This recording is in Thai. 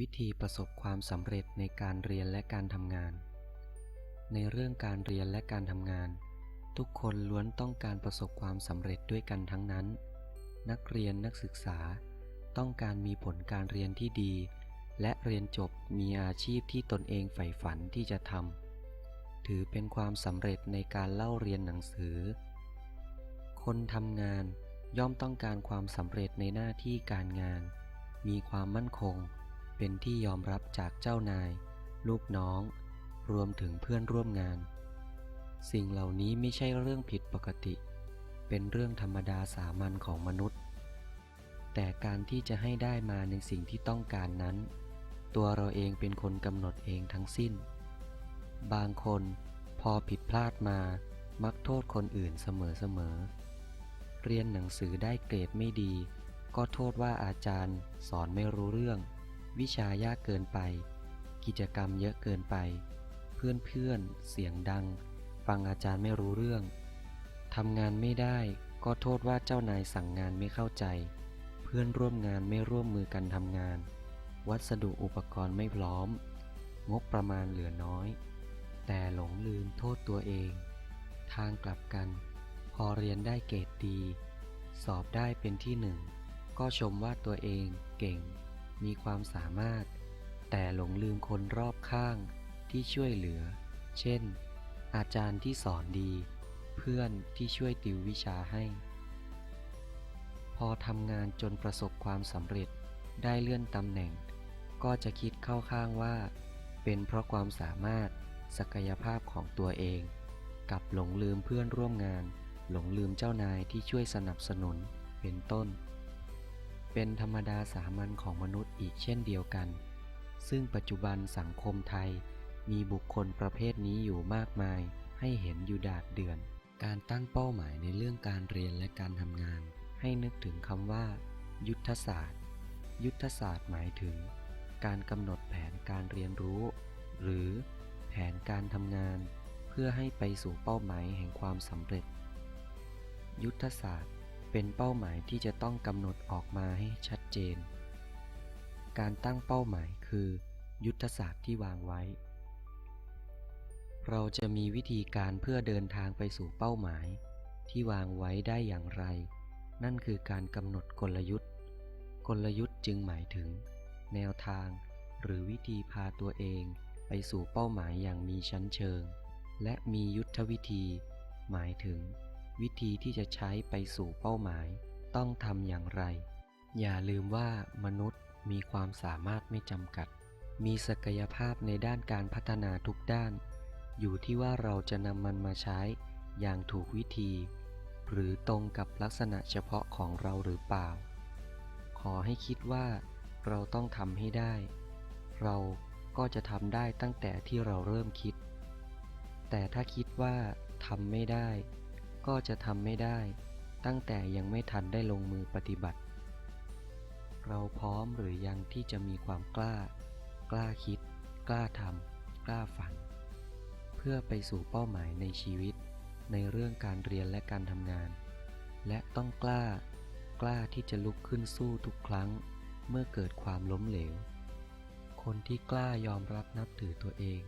วิธีประสบความสำเร็จในการเรียนและการทำงาน ในเรื่องการเรียนและการทำงาน ทุกคนล้วนต้องการประสบความสำเร็จด้วยกันทั้งนั้น นักเรียนนักศึกษา ต้องการมีผลการเรียนที่ดี และเรียนจบมีอาชีพที่ตนเองใฝ่ฝันที่จะทำถือเป็นความสำเร็จในการเล่าเรียนหนังสือ คนทำงานย่อมต้องการความสำเร็จในหน้าที่การงาน มีความมั่นคง เป็นที่ยอมรับจากเจ้านาย ลูกน้อง รวมถึงเพื่อนร่วมงาน สิ่งเหล่านี้ไม่ใช่เรื่องผิดปกติ เป็นเรื่องธรรมดาสามัญของมนุษย์ แต่การที่จะให้ได้มาในสิ่งที่ต้องการนั้น ตัวเราเองเป็นคนกำหนดเองทั้งสิ้น บางคนพอผิดพลาดมามักโทษคนอื่นเสมอๆเรียนหนังสือได้เกรดไม่ดี ก็โทษว่าอาจารย์สอนไม่รู้เรื่อง วิชายากเกินไป กิจกรรมเยอะเกินไป เพื่อนๆเสียงดัง ฟังอาจารย์ไม่รู้เรื่องทำงานไม่ได้ก็โทษว่าเจ้านายสั่งงานไม่เข้าใจ เพื่อนร่วมงานไม่ร่วมมือกันทำงาน วัสดุอุปกรณ์ไม่พร้อม งบประมาณเหลือน้อย แต่หลงลืมโทษตัวเอง ทางกลับกัน พอเรียนได้เกรดดี สอบได้เป็นที่หนึ่ง ก็ชมว่าตัวเองเก่ง มีความสามารถ แต่หลงลืมคนรอบข้างที่ช่วยเหลือ เช่น อาจารย์ที่สอนดี เพื่อนที่ช่วยติววิชาให้ พอทำงานจนประสบความสำเร็จได้เลื่อนตำแหน่ง ก็จะคิดเข้าข้างว่า เป็นเพราะความสามารถศักยภาพของตัวเอง กับหลงลืมเพื่อนร่วมงาน หลงลืมเจ้านายที่ช่วยสนับสนุนเป็นต้น เป็นธรรมดาสามัญของมนุษย์ อีกเช่นเดียวกัน ซึ่งปัจจุบันสังคมไทย มีบุคคลประเภทนี้อยู่มากมาย ให้เห็นอยู่ดาดเดือน การตั้งเป้าหมายในเรื่องการเรียนและการทำงาน ให้นึกถึงคำว่า ยุทธศาสตร์ ยุทธศาสตร์หมายถึง การกำหนดแผนการเรียนรู้ หรือแผนการทำงาน เพื่อให้ไปสู่เป้าหมายแห่งความสำเร็จ ยุทธศาสตร์เป็นเป้าหมายที่จะต้องกำหนดออกมาให้ชัดเจน การตั้งเป้าหมายคือ ยุทธศาสตร์ที่วางไว้ เราจะมีวิธีการเพื่อเดินทางไปสู่เป้าหมาย ที่วางไว้ได้อย่างไร นั่นคือการกำหนดกลยุทธ์ กลยุทธ์จึงหมายถึง แนวทาง หรือวิธีพาตัวเองไปสู่เป้าหมายอย่างมีชั้นเชิง และมียุทธวิธี หมายถึง วิธีที่จะใช้ไปสู่เป้าหมาย ต้องทำอย่างไร อย่าลืมว่ามนุษย์ มีความสามารถไม่จำกัด มีศักยภาพในด้านการพัฒนาทุกด้าน อยู่ที่ว่าเราจะนำมันมาใช้อย่างถูกวิธี หรือตรงกับลักษณะเฉพาะของเราหรือเปล่า ขอให้คิดว่าเราต้องทำให้ได้ เราก็จะทำได้ตั้งแต่ที่เราเริ่มคิด แต่ถ้าคิดว่าทำไม่ได้ ก็จะทำไม่ได้ ตั้งแต่ยังไม่ทันได้ลงมือปฏิบัติ เราพร้อมหรือยังที่จะมีความกล้า กล้าคิด กล้าทำกล้าฝัน เพื่อไปสู่เป้าหมายในชีวิต ในเรื่องการเรียนและการทำงาน และต้องกล้า กล้าที่จะลุกขึ้นสู้ทุกครั้ง เมื่อเกิดความล้มเหลว คนที่กล้ายอมรับนับถือตัวเอง